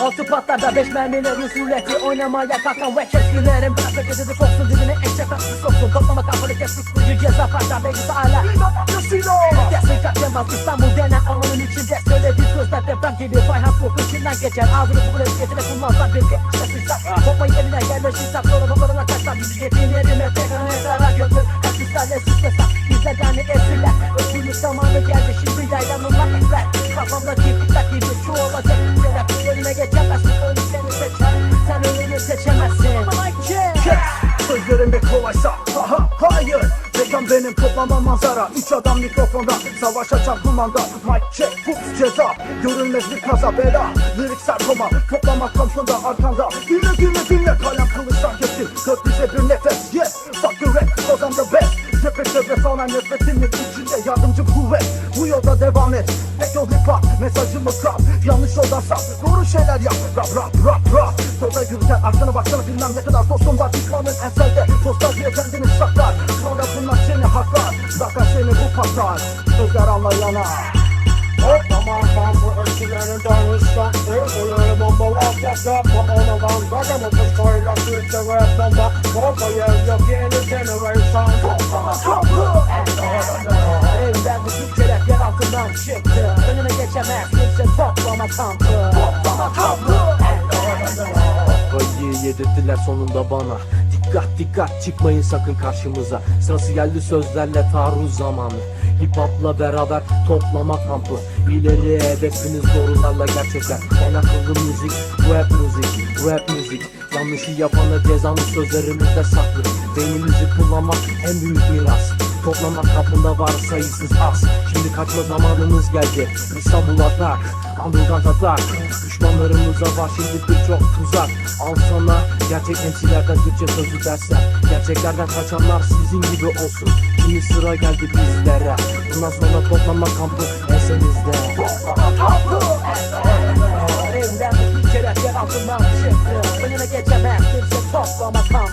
Altı patlarda beş mermilerin sureti Oynamaya kalkan ve keskilerim Bırakma gecede koksun dibine eşek atlı soksun. Toplama kafanı kestik kuyu ceza parça Belki hala Kesin kaçamaz İstanbul denen alanın içinde. Söylediği sözler deprem gibi yok içinden geçer. Ağzını bu kulesi getire kullansan bir Kesin sak Toplayı eline yerleşirsen Sonra babalarına kaçsan Bizi getirlerime tekrar mezara götür. Kaçmışlarla süslesen Bizde yani esirler. Özgürlük zamanı geldi Şimdi yaylanırlar esler Kafamdaki takibi şu olacak benim toplamam manzara Üç adam mikrofonda. Savaş açan kumanda Mic check Fuchs ceza. Görünmez bir kaza bela Liriksel koma Toplamak kamşında arkanda. Dinle dinle dinle Kalem kılıçtan kesin bize bir nefes Yes. Fuck the rap Cause I'm the best. Cephe çevre sana nefretimin içinde Yardımcı kuvvet. Bu yolda devam et. Tek yol hip hop Mesajımı kap Yanlış yoldan sap Doğru şeyler yap. Rap rap rap rap. Yolda yürürken arkana baksana bilmem ne Sözler anlayana Hop aman kampı ölçülerinden ıslaktı Böyle bombalar patlat Babalardan Gagamı fıskayla sürükte ve bomba? Bomba yer yok yeni generation Evden bu Türkçeler yer altından çıktı. Önüne geçemez kimse toplama kampı Toplama kampı Acıyı yedirdiler sonunda bana Dikkat dikkat çıkmayın sakın karşımıza. Sırası geldi sözlerle taarruz zamanı. Hip hopla beraber toplama kampı İleriye hedefiniz doğrularla gerçekler. En akıllı müzik rap müzik Rap müzik. Yanlışı yapana cezanın sözlerimizde saklı. Beynimizi kullanmak en büyük miras Toplamak kapında var sayısız. Az Şimdi kaçma zamanınız geldi. İstanbul atak Anadolu'dan atak Düşmanlarımıza var şimdi birçok tuzak. Al sana gerçek emsilerden Türkçe sözü dersler Gerçeklerden kaçanlar sizin gibi olsun. Şimdi sıra geldi bizlere. Bundan sonra toplama kampı esenizde Toplama kampı Evden bir kere yer altından çıktı Önüne geçemez kimse toplama kampı.